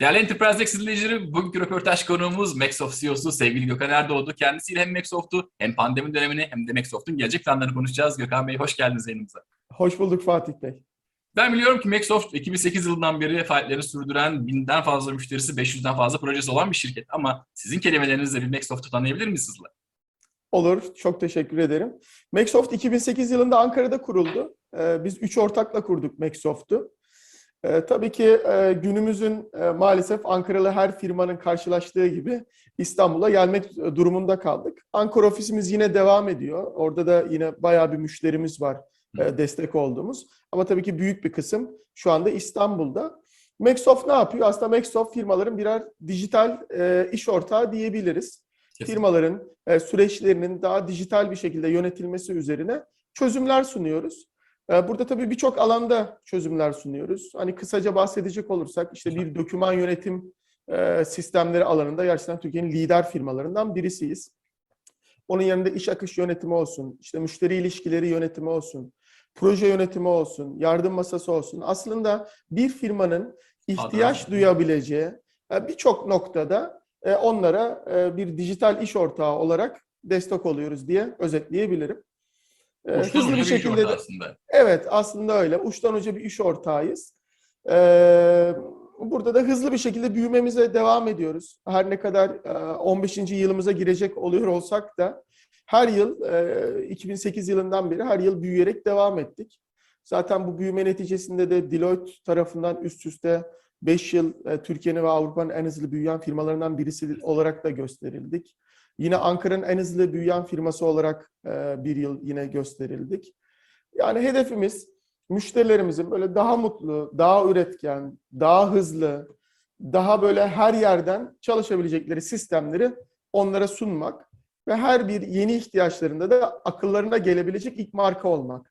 Değerli Enterprise izleyicileri, bugünkü röportaj konuğumuz Microsoft CEO'su sevgili Gökhan Erdoğdu. Kendisiyle hem Microsoft'u hem pandemi dönemini hem de Microsoft'un gelecek planlarını konuşacağız. Gökhan Bey hoş geldiniz yayınımıza. Hoş bulduk Fatih Bey. Ben biliyorum ki Microsoft 2008 yılından beri faaliyetlerini sürdüren binden fazla müşterisi, 500'den fazla projesi olan bir şirket. Ama sizin kelimelerinizle bir Microsoft'u tanıyabilir miyiz hızla? Olur, çok teşekkür ederim. Microsoft 2008 yılında Ankara'da kuruldu. Ee, Biz üç ortakla kurduk Microsoft'u. Ee, Tabii ki e, günümüzün e, maalesef Ankaralı her firmanın karşılaştığı gibi İstanbul'a gelmek durumunda kaldık. Ankara ofisimiz yine devam ediyor. Orada da yine bayağı bir müşterimiz var e, destek olduğumuz. Ama tabii ki büyük bir kısım şu anda İstanbul'da. Microsoft ne yapıyor? Aslında Microsoft firmaların birer dijital e, iş ortağı diyebiliriz. Kesinlikle. Firmaların e, süreçlerinin daha dijital bir şekilde yönetilmesi üzerine çözümler sunuyoruz. E, Burada tabii birçok alanda çözümler sunuyoruz. Hani kısaca bahsedecek olursak işte bir doküman yönetim e, sistemleri alanında gerçekten Türkiye'nin lider firmalarından birisiyiz. Onun yanında iş akış yönetimi olsun, işte müşteri ilişkileri yönetimi olsun, proje yönetimi olsun, yardım masası olsun. Aslında bir firmanın ihtiyaç Adam. duyabileceği e, birçok noktada e, onlara bir dijital iş ortağı olarak destek oluyoruz diye özetleyebilirim. E, Uçtan Hızlı bir şekilde de, aslında. evet aslında öyle. Uçtan uca bir iş ortağıyız. E, Burada da hızlı bir şekilde büyümemize devam ediyoruz. Her ne kadar e, 15. yılımıza girecek oluyor olsak da her yıl e, 2008 yılından beri her yıl büyüyerek devam ettik. Zaten bu büyüme neticesinde de Deloitte tarafından üst üste 5 yıl e, Türkiye'nin ve Avrupa'nın en hızlı büyüyen firmalarından birisi olarak da gösterildik. Yine Ankara'nın en hızlı büyüyen firması olarak e, bir yıl yine gösterildik. Yani hedefimiz müşterilerimizin böyle daha mutlu, daha üretken, daha hızlı, daha böyle her yerden çalışabilecekleri sistemleri onlara sunmak ve her bir yeni ihtiyaçlarında da akıllarına gelebilecek ilk marka olmak.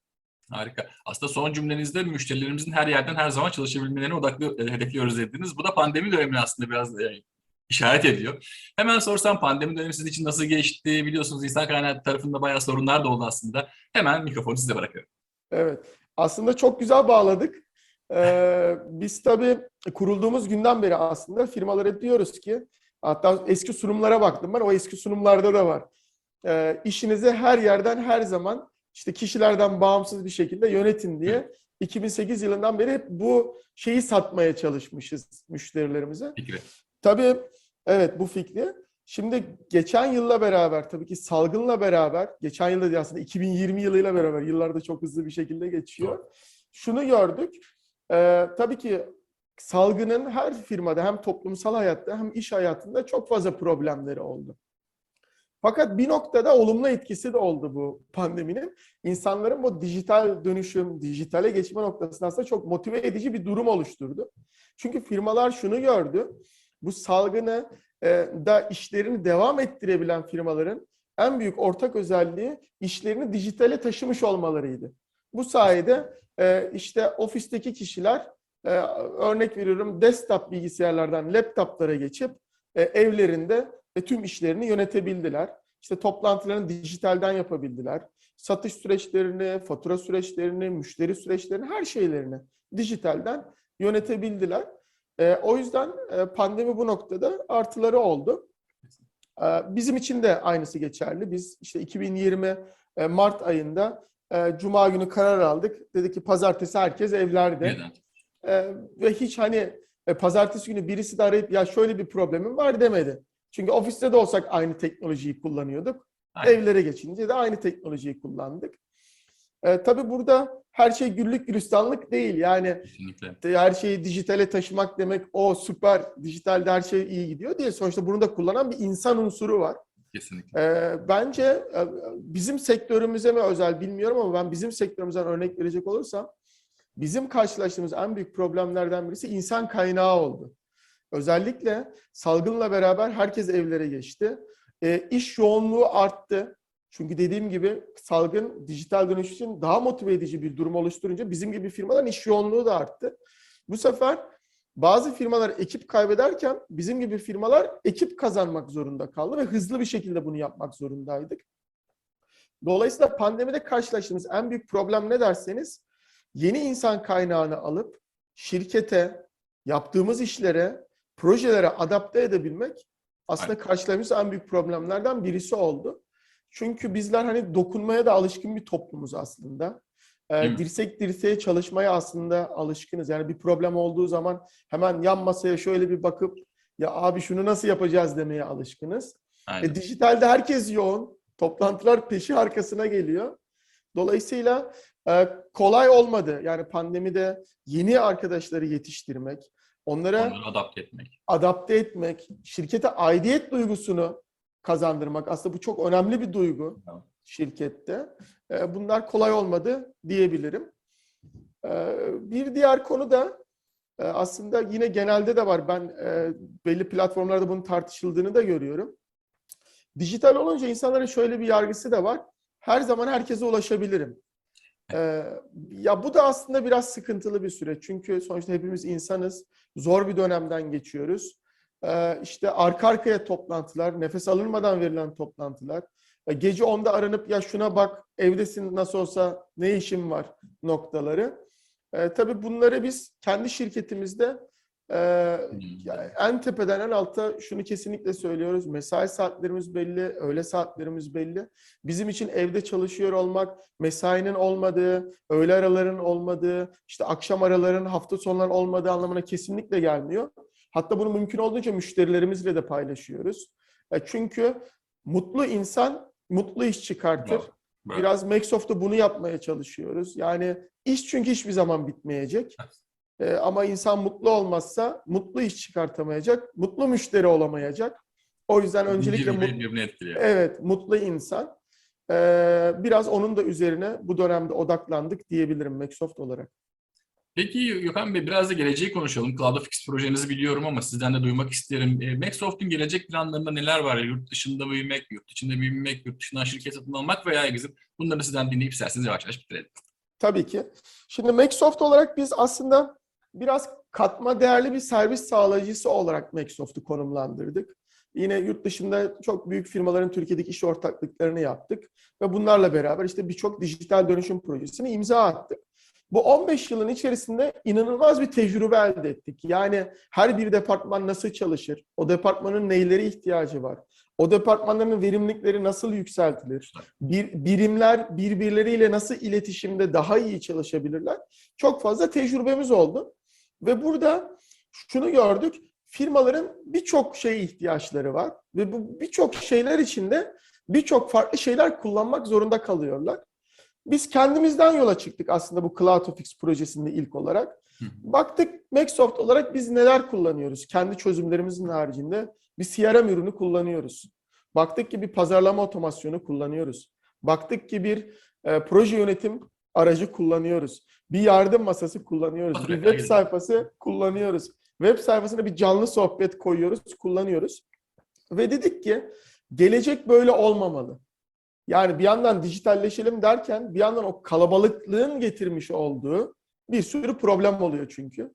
Harika. Aslında son cümlenizde müşterilerimizin her yerden her zaman çalışabilmelerini odaklı e, hedefliyoruz dediniz. Bu da pandemi dönemine aslında biraz e, işaret ediyor. Hemen sorsam pandemi dönemi sizin için nasıl geçti? Biliyorsunuz insan kaynağı tarafında bayağı sorunlar da oldu aslında. Hemen mikrofonu size bırakıyorum. Evet. Aslında çok güzel bağladık. Ee, biz tabii kurulduğumuz günden beri aslında firmalara diyoruz ki hatta eski sunumlara baktım ben o eski sunumlarda da var. Ee, işinizi her yerden her zaman işte kişilerden bağımsız bir şekilde yönetin diye 2008 yılından beri hep bu şeyi satmaya çalışmışız müşterilerimize. Fikri. Tabii evet bu fikri. Şimdi geçen yılla beraber tabii ki salgınla beraber, geçen yılda değil aslında 2020 yılıyla beraber yıllarda çok hızlı bir şekilde geçiyor. Şunu gördük. Ee, tabii ki salgının her firmada hem toplumsal hayatta hem iş hayatında çok fazla problemleri oldu. Fakat bir noktada olumlu etkisi de oldu bu pandeminin. İnsanların bu dijital dönüşüm, dijitale geçme noktasında aslında çok motive edici bir durum oluşturdu. Çünkü firmalar şunu gördü. Bu salgını e, da işlerini devam ettirebilen firmaların en büyük ortak özelliği işlerini dijitale taşımış olmalarıydı. Bu sayede e, işte ofisteki kişiler e, örnek veriyorum desktop bilgisayarlardan laptoplara geçip e, evlerinde e, tüm işlerini yönetebildiler. İşte toplantılarını dijitalden yapabildiler. Satış süreçlerini, fatura süreçlerini, müşteri süreçlerini, her şeylerini dijitalden yönetebildiler. E, o yüzden e, pandemi bu noktada artıları oldu. E, bizim için de aynısı geçerli. Biz işte 2020 e, Mart ayında e, Cuma günü karar aldık. Dedik ki pazartesi herkes evlerde. Neden? E, ve hiç hani e, pazartesi günü birisi de arayıp ya şöyle bir problemim var demedi. Çünkü ofiste de olsak aynı teknolojiyi kullanıyorduk. Aynen. Evlere geçince de aynı teknolojiyi kullandık. E, tabii burada her şey güllük gülistanlık değil. Yani Kesinlikle. her şeyi dijitale taşımak demek o süper dijitalde her şey iyi gidiyor diye sonuçta bunu da kullanan bir insan unsuru var. Kesinlikle. Ee, bence e, bizim sektörümüze mi özel bilmiyorum ama ben bizim sektörümüzden örnek verecek olursam bizim karşılaştığımız en büyük problemlerden birisi insan kaynağı oldu. Özellikle salgınla beraber herkes evlere geçti. Ee, iş yoğunluğu arttı. Çünkü dediğim gibi salgın dijital dönüş için daha motive edici bir durum oluşturunca bizim gibi firmaların iş yoğunluğu da arttı. Bu sefer bazı firmalar ekip kaybederken bizim gibi firmalar ekip kazanmak zorunda kaldı ve hızlı bir şekilde bunu yapmak zorundaydık. Dolayısıyla pandemide karşılaştığımız en büyük problem ne derseniz yeni insan kaynağını alıp şirkete, yaptığımız işlere projelere adapte edebilmek aslında karşılaştığımız en büyük problemlerden birisi oldu. Çünkü bizler hani dokunmaya da alışkın bir toplumuz aslında. Ee, dirsek dirseğe çalışmaya aslında alışkınız. Yani bir problem olduğu zaman hemen yan masaya şöyle bir bakıp ya abi şunu nasıl yapacağız demeye alışkınız. Aynen. E, dijitalde herkes yoğun. Toplantılar peşi arkasına geliyor. Dolayısıyla e, kolay olmadı. Yani pandemide yeni arkadaşları yetiştirmek, onlara Onları adapte etmek. adapte etmek, şirkete aidiyet duygusunu kazandırmak. Aslında bu çok önemli bir duygu şirkette. E, bunlar kolay olmadı diyebilirim. E, bir diğer konu da e, aslında yine genelde de var. Ben e, belli platformlarda bunun tartışıldığını da görüyorum. Dijital olunca insanların şöyle bir yargısı da var. Her zaman herkese ulaşabilirim. E, ya bu da aslında biraz sıkıntılı bir süreç. Çünkü sonuçta hepimiz insanız. Zor bir dönemden geçiyoruz. E, işte arka arkaya toplantılar, nefes alınmadan verilen toplantılar. E, Gece 10'da aranıp ya şuna bak evdesin nasıl olsa ne işin var noktaları. E, tabii bunları biz kendi şirketimizde e, yani en tepeden en alta şunu kesinlikle söylüyoruz. Mesai saatlerimiz belli, öğle saatlerimiz belli. Bizim için evde çalışıyor olmak, mesainin olmadığı, öğle aralarının olmadığı, işte akşam araların, hafta sonların olmadığı anlamına kesinlikle gelmiyor. Hatta bunu mümkün olduğunca müşterilerimizle de paylaşıyoruz. E, çünkü mutlu insan mutlu iş çıkartır. Biraz Microsoft'ta bunu yapmaya çalışıyoruz. Yani iş çünkü hiçbir zaman bitmeyecek. Ee, ama insan mutlu olmazsa mutlu iş çıkartamayacak, mutlu müşteri olamayacak. O yüzden öncelikle mut- evet mutlu insan. Ee, biraz onun da üzerine bu dönemde odaklandık diyebilirim Microsoft olarak. Peki Gökhan Bey biraz da geleceği konuşalım. CloudFix projenizi biliyorum ama sizden de duymak isterim. E, Microsoft'un gelecek planlarında neler var? Yurt dışında büyümek, yurt içinde büyümek, yurt dışından şirket satın almak veya exit. Bunları sizden dinleyip isterseniz yavaş yavaş bitirelim. Tabii ki. Şimdi Microsoft olarak biz aslında biraz katma değerli bir servis sağlayıcısı olarak Microsoft'u konumlandırdık. Yine yurt dışında çok büyük firmaların Türkiye'deki iş ortaklıklarını yaptık ve bunlarla beraber işte birçok dijital dönüşüm projesini imza attık. Bu 15 yılın içerisinde inanılmaz bir tecrübe elde ettik. Yani her bir departman nasıl çalışır? O departmanın neyleri ihtiyacı var? O departmanların verimlilikleri nasıl yükseltilir? Bir, birimler birbirleriyle nasıl iletişimde daha iyi çalışabilirler? Çok fazla tecrübemiz oldu. Ve burada şunu gördük. Firmaların birçok şeye ihtiyaçları var. Ve bu birçok şeyler içinde birçok farklı şeyler kullanmak zorunda kalıyorlar. Biz kendimizden yola çıktık aslında bu CloudOfix projesinde ilk olarak. Baktık Microsoft olarak biz neler kullanıyoruz? Kendi çözümlerimizin haricinde bir CRM ürünü kullanıyoruz. Baktık ki bir pazarlama otomasyonu kullanıyoruz. Baktık ki bir e, proje yönetim aracı kullanıyoruz. Bir yardım masası kullanıyoruz. Bir web sayfası kullanıyoruz. Web sayfasına bir canlı sohbet koyuyoruz, kullanıyoruz. Ve dedik ki gelecek böyle olmamalı. Yani bir yandan dijitalleşelim derken bir yandan o kalabalıklığın getirmiş olduğu bir sürü problem oluyor çünkü.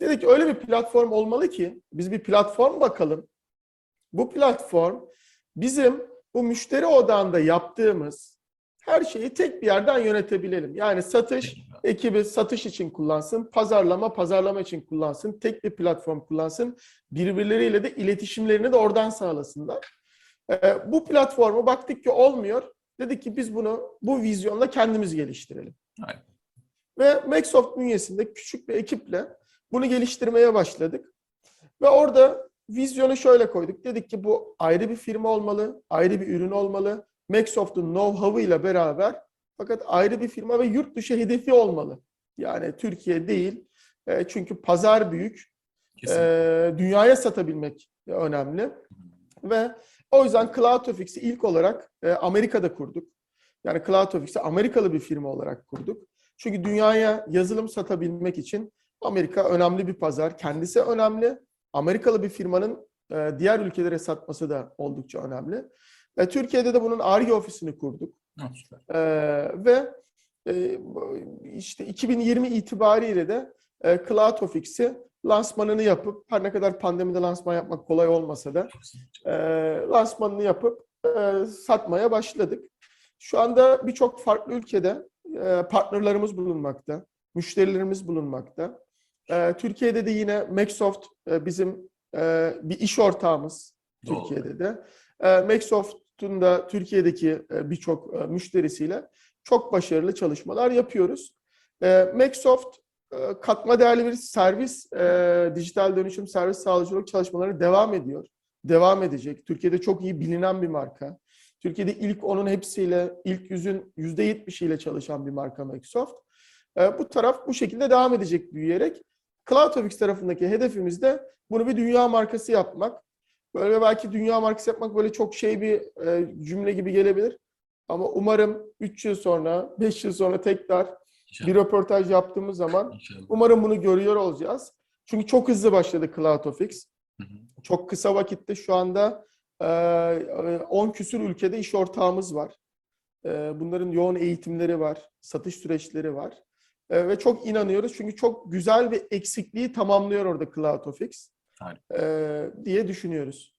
Dedik ki öyle bir platform olmalı ki biz bir platform bakalım. Bu platform bizim bu müşteri odağında yaptığımız her şeyi tek bir yerden yönetebilelim. Yani satış ekibi satış için kullansın, pazarlama pazarlama için kullansın, tek bir platform kullansın, birbirleriyle de iletişimlerini de oradan sağlasınlar. Ee, bu platformu baktık ki olmuyor. Dedik ki biz bunu bu vizyonla kendimiz geliştirelim. Aynen. Ve Microsoft bünyesinde küçük bir ekiple bunu geliştirmeye başladık. Ve orada vizyonu şöyle koyduk. Dedik ki bu ayrı bir firma olmalı, ayrı bir ürün olmalı. Microsoft'un know-how'ı ile beraber fakat ayrı bir firma ve yurt dışı hedefi olmalı. Yani Türkiye değil. E, çünkü pazar büyük. Kesinlikle. Ee, dünyaya satabilmek önemli. Ve o yüzden CloudOfix'i ilk olarak e, Amerika'da kurduk. Yani CloudOfix'i Amerikalı bir firma olarak kurduk. Çünkü dünyaya yazılım satabilmek için Amerika önemli bir pazar. Kendisi önemli. Amerikalı bir firmanın e, diğer ülkelere satması da oldukça önemli. E, Türkiye'de de bunun ARGE ofisini kurduk. Ee, ve e, işte 2020 itibariyle de e, CloudOfix'i lansmanını yapıp her ne kadar pandemide lansman yapmak kolay olmasa da e, lansmanını yapıp e, satmaya başladık. Şu anda birçok farklı ülkede e, partnerlarımız bulunmakta, müşterilerimiz bulunmakta. E, Türkiye'de de yine Microsoft e, bizim e, bir iş ortağımız Doğru. Türkiye'de de. E, Microsoft'un da Türkiye'deki e, birçok e, müşterisiyle çok başarılı çalışmalar yapıyoruz. E, Microsoft katma değerli bir servis, dijital dönüşüm servis sağlayıcılık çalışmaları devam ediyor. Devam edecek. Türkiye'de çok iyi bilinen bir marka. Türkiye'de ilk onun hepsiyle, ilk yüzün yüzde yetmişiyle çalışan bir marka Microsoft. Bu taraf bu şekilde devam edecek büyüyerek. CloudTopix tarafındaki hedefimiz de bunu bir dünya markası yapmak. Böyle belki dünya markası yapmak böyle çok şey bir e, cümle gibi gelebilir. Ama umarım 3 yıl sonra, 5 yıl sonra tekrar İnşallah. bir röportaj yaptığımız zaman İnşallah. umarım bunu görüyor olacağız. Çünkü çok hızlı başladı. Hı hı. Çok kısa vakitte şu anda e, 10 küsür ülkede iş ortağımız var. E, Bunların yoğun eğitimleri var, satış süreçleri var. E, Ve çok inanıyoruz çünkü çok güzel bir eksikliği tamamlıyor orada CloudTopix Harika. E, diye düşünüyoruz.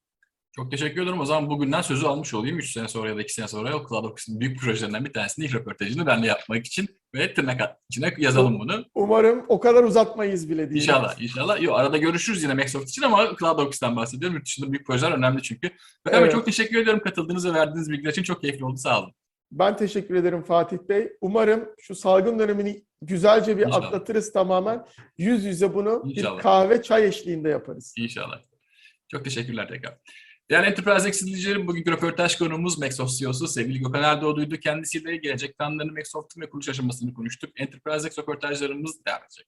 Çok teşekkür ederim. O zaman bugünden sözü almış olayım. 3 sene sonra ya da 2 sene sonra Cloud Office'in büyük projelerinden bir tanesini ilk röportajını ben de yapmak için ve tırnak içine yazalım bunu. Umarım o kadar uzatmayız bile diye. İnşallah, inşallah. Yo, arada görüşürüz yine Microsoft için ama Cloud bahsediyorum. Yurt dışında büyük projeler önemli çünkü. Evet. çok teşekkür ediyorum katıldığınız ve verdiğiniz bilgiler için. Çok keyifli oldu. Sağ olun. Ben teşekkür ederim Fatih Bey. Umarım şu salgın dönemini güzelce bir İnşallah. atlatırız tamamen. Yüz yüze bunu İnşallah. bir kahve çay eşliğinde yaparız. İnşallah. Çok teşekkürler tekrar. Değerli Enterprise izleyicilerim, bugünkü röportaj konuğumuz Microsoft CEO'su sevgili Gökhan Erdoğdu'ydu. Kendisiyle gelecek planlarını, Microsoft'un ve kuruluş aşamasını konuştuk. Enterprise röportajlarımız devam edecek.